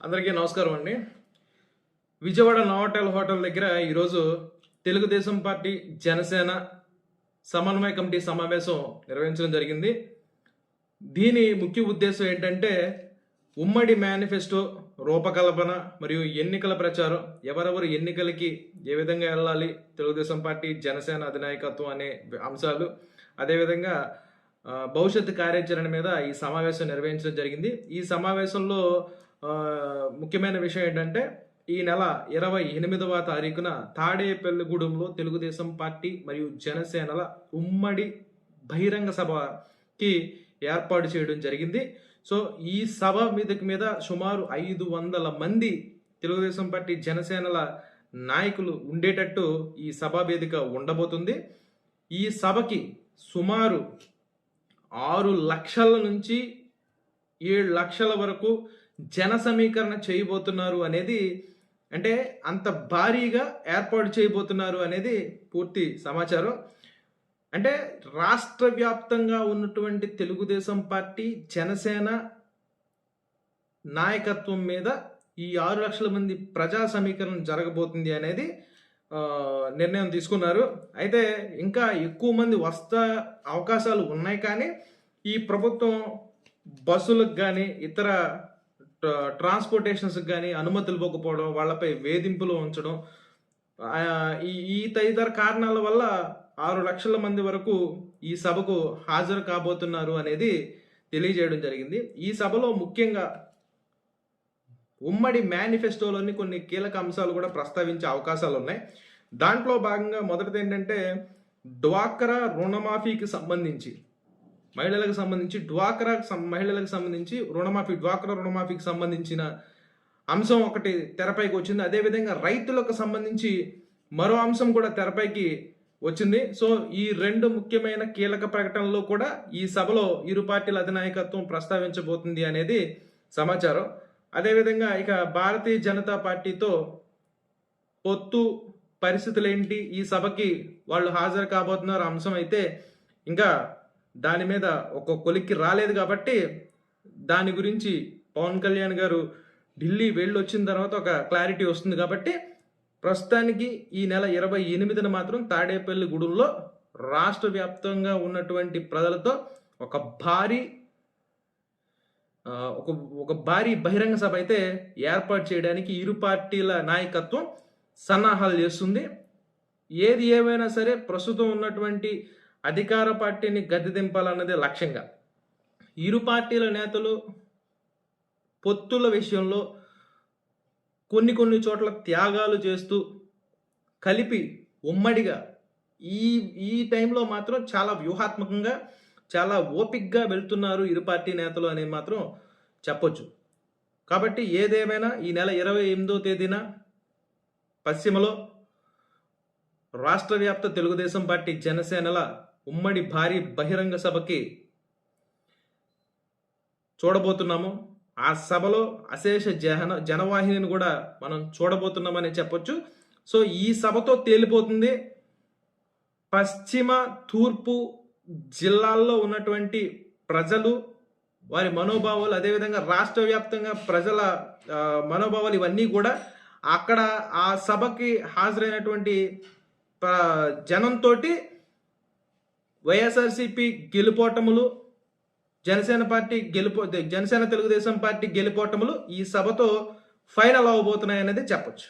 అందరికీ నమస్కారం అండి. విజయవాడ నోవాటెల్ హోటల్ దగ్గర ఈరోజు తెలుగుదేశం పార్టీ జనసేన సమన్వయ కమిటీ సమావేశం నిర్వహించడం జరిగింది. దీని ముఖ్య ఉద్దేశం ఏంటంటే ఉమ్మడి మేనిఫెస్టో రూపకల్పన మరియు ఎన్నికల ప్రచారం ఎవరెవరు ఎన్నికలకి ఏ విధంగా వెళ్ళాలి తెలుగుదేశం పార్టీ జనసేన అధినాయకత్వం అనే అంశాలు అదేవిధంగా భవిష్యత్ భవిష్యత్తు కార్యాచరణ మీద ఈ సమావేశం నిర్వహించడం జరిగింది. ఈ సమావేశంలో ముఖ్యమైన విషయం ఏంటంటే ఈ నెల ఇరవై ఎనిమిదవ తారీఖున తాడేపల్లిగూడెంలో తెలుగుదేశం పార్టీ మరియు జనసేనల ఉమ్మడి బహిరంగ సభకి ఏర్పాటు చేయడం జరిగింది. సో ఈ సభ మీదకి మీద సుమారు ఐదు వందల మంది తెలుగుదేశం పార్టీ జనసేనల నాయకులు ఉండేటట్టు ఈ సభా వేదిక ఉండబోతుంది. ఈ సభకి సుమారు ఆరు లక్షల నుంచి ఏడు లక్షల వరకు జన సమీకరణ చేయబోతున్నారు అనేది అంటే అంత భారీగా ఏర్పాటు చేయబోతున్నారు అనేది పూర్తి సమాచారం. అంటే రాష్ట్ర వ్యాప్తంగా ఉన్నటువంటి తెలుగుదేశం పార్టీ జనసేన నాయకత్వం మీద ఈ ఆరు లక్షల మంది ప్రజా సమీకరణ జరగబోతుంది అనేది నిర్ణయం తీసుకున్నారు. అయితే ఇంకా ఎక్కువ మంది వస్తా అవకాశాలు ఉన్నాయి కానీ ఈ ప్రభుత్వం బస్సులకు కానీ ఇతర ట్రాన్స్పోర్టేషన్స్కి కానీ అనుమతులు ఇవ్వకపోవడం వాళ్ళపై వేధింపులు ఉంచడం ఈ ఈ తదితర కారణాల వల్ల ఆరు లక్షల మంది వరకు ఈ సభకు హాజరు కాబోతున్నారు అనేది తెలియజేయడం జరిగింది. ఈ సభలో ముఖ్యంగా ఉమ్మడి మేనిఫెస్టోలోని కొన్ని కీలక అంశాలు కూడా ప్రస్తావించే అవకాశాలు ఉన్నాయి. దాంట్లో భాగంగా మొదటిది ఏంటంటే డ్వాక్రా రుణమాఫీకి సంబంధించి. మహిళలకు సంబంధించి డ్వాక్రా మహిళలకు సంబంధించి రుణమాఫీ డ్వాక్రా రుణమాఫీకి సంబంధించిన అంశం ఒకటి తెరపైకి వచ్చింది. అదేవిధంగా రైతులకు సంబంధించి మరో అంశం కూడా తెరపైకి వచ్చింది. సో ఈ రెండు ముఖ్యమైన కీలక ప్రకటనలు కూడా ఈ సభలో ఇరు పార్టీల అధినాయకత్వం ప్రస్తావించబోతుంది అనేది సమాచారం. అదేవిధంగా ఇక భారతీయ జనతా పార్టీతో పొత్తు పరిస్థితులు ఏంటి ఈ సభకి వాళ్ళు హాజరు కాబోతున్నారు. అంశం అయితే ఇంకా దాని మీద ఒక కొలిక్కి రాలేదు కాబట్టి దాని గురించి పవన్ కళ్యాణ్ గారు ఢిల్లీ వెళ్ళి వచ్చిన తర్వాత ఒక క్లారిటీ వస్తుంది కాబట్టి ప్రస్తుతానికి ఈ నెల ఇరవై ఎనిమిదిన మాత్రం తాడేపల్లి గూడెంలో రాష్ట్ర వ్యాప్తంగా ఉన్నటువంటి ప్రజలతో ఒక భారీ ఒక ఒక భారీ బహిరంగ సభ అయితే ఏర్పాటు చేయడానికి ఇరు పార్టీల నాయకత్వం సన్నాహాలు చేస్తుంది. ఏది ఏమైనా సరే ప్రస్తుతం ఉన్నటువంటి అధికార పార్టీని గద్దె దింపాలన్నదే లక్ష్యంగా. ఇరు పార్టీల నేతలు పొత్తుల విషయంలో కొన్ని కొన్ని చోట్ల త్యాగాలు చేస్తూ కలిపి ఉమ్మడిగా ఈ ఈ టైంలో మాత్రం చాలా వ్యూహాత్మకంగా చాలా ఓపిక్గా వెళ్తున్నారు ఇరు పార్టీ నేతలు అనేది మాత్రం చెప్పొచ్చు. కాబట్టి ఏదేమైనా ఈ నెల ఇరవై ఎనిమిదో తేదీన పశ్చిమలో రాష్ట్ర వ్యాప్త తెలుగుదేశం పార్టీ జనసేనల ఉమ్మడి భారీ బహిరంగ సభకి చూడబోతున్నాము. ఆ సభలో అశేష జన జనవాహినిని కూడా మనం చూడబోతున్నామని చెప్పొచ్చు. సో ఈ సభతో తేలిపోతుంది. పశ్చిమ తూర్పు జిల్లాల్లో ఉన్నటువంటి ప్రజలు వారి మనోభావాలు అదేవిధంగా రాష్ట్ర వ్యాప్తంగా ప్రజల మనోభావాలు ఇవన్నీ కూడా అక్కడ ఆ సభకి హాజరైనటువంటి జనంతో జనంతోటి వైఎస్ఆర్సిపి గెలుపోటములు జనసేన పార్టీ గెలుపో జనసేన తెలుగుదేశం పార్టీ గెలుపోటములు ఈ సభతో ఫైనల్ అవ్వబోతున్నాయి అనేది చెప్పొచ్చు.